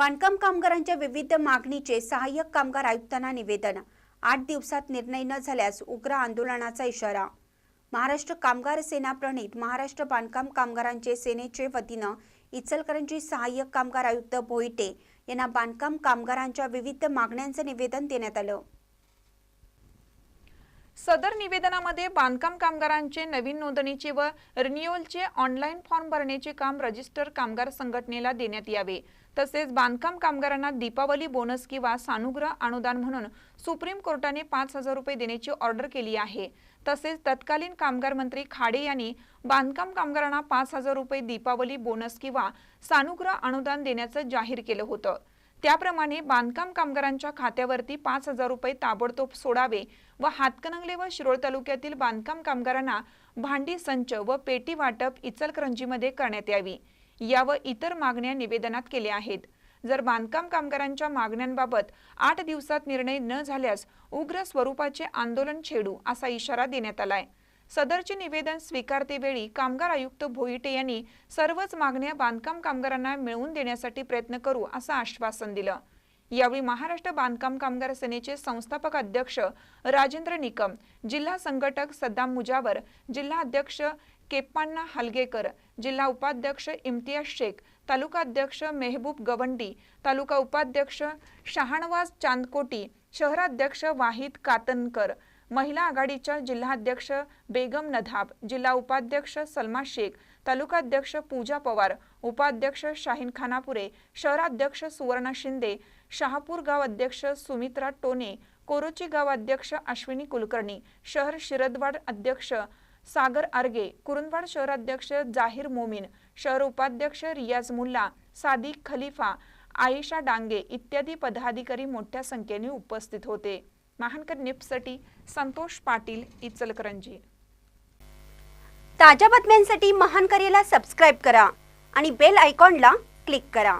बांधकाम कामगारांच्या विविध मागणीचे सहाय्यक कामगार आयुक्तांना निवेदन. आठ दिवसात निर्णय न झाल्यास उग्र आंदोलनाचा इशारा. महाराष्ट्र कामगार सेना प्रणित महाराष्ट्र बांधकाम कामगारांचे सेनेचे वतीनं इचलकरंजी सहाय्यक कामगार आयुक्त भोईटे यांना बांधकाम कामगारांच्या विविध मागण्यांचं निवेदन देण्यात आलं. सदर निवेदनामध्ये बांधकाम कामगारांचे नवीन नोंदणीचे व रिन्युअलचे ऑनलाईन फॉर्म भरण्याचे काम रजिस्टर कामगार संघटनेला देण्यात यावे. तसेच बांधकाम कामगारांना दीपावली बोनस किंवा सानुग्रह अनुदान म्हणून सुप्रीम कोर्टाने पाच हजार रुपये देण्याची ऑर्डर केली आहे. तसेच तत्कालीन कामगार मंत्री खाडे यांनी बांधकाम कामगारांना पाच हजार रुपये दीपावली बोनस किंवा सानुग्रह अनुदान देण्याचं जाहीर केलं होतं. त्याप्रमाणे बांधकाम कामगारांच्या खात्यावरती पाच हजार रुपये ताबडतोब सोडावे व हातकणंगले व शिरोळ तालुक्यातील बांधकाम कामगारांना भांडी संच व पेटी वाटप इचलकरंजीमध्ये करण्यात यावी. या व इतर मागण्या निवेदनात केल्या आहेत. जर बांधकाम कामगारांच्या मागण्यांबाबत आठ दिवसात निर्णय न झाल्यास उग्र स्वरूपाचे आंदोलन छेडू असा इशारा देण्यात आलाय. सदरचे निवेदन स्वीकारतेवेळी कामगार आयुक्त भोईटे यांनी सर्वच मागण्या बांधकाम कामगारांना मिळवून देण्यासाठी प्रयत्न करू असं आश्वासन दिलं. यावेळी महाराष्ट्र बांधकाम कामगार सेनेचे संस्थापक अध्यक्ष राजेंद्र निकम जिल्हा संघटक सद्दाम मुजावर जिल्हा अध्यक्ष केप्पांना हलगेकर जिल्हा उपाध्यक्ष इम्तियाज शेख तालुका अध्यक्ष मेहबूब गवंडी तालुका उपाध्यक्ष शहानवाज चांदकोटी शहराध्यक्ष वाहिद कातनकर महिला आघाडीच्या जिल्हाध्यक्ष बेगम नधाब जिल्हा उपाध्यक्ष सलमा शेख तालुकाध्यक्ष पूजा पवार उपाध्यक्ष शाहीन खानापुरे शहराध्यक्ष सुवर्णा शिंदे शहापूर गाव अध्यक्ष सुमित्रा टोने कोरोची गाव अध्यक्ष अश्विनी कुलकर्णी शहर शिरदवाड अध्यक्ष सागर आर्गे कुरुंदवाड शहराध्यक्ष जाहीर मोमीन शहर उपाध्यक्ष रियाज मुल्ला सादिक खलिफा आयशा डांगे इत्यादी पदाधिकारी मोठ्या संख्येने उपस्थित होते. महानकर न्यूजसाठी संतोष पाटील इचलकरंजी. ताज्या बातम्यांसाठी महानकरेला सबस्क्राईब करा आणि बेल आयकॉनला क्लिक करा.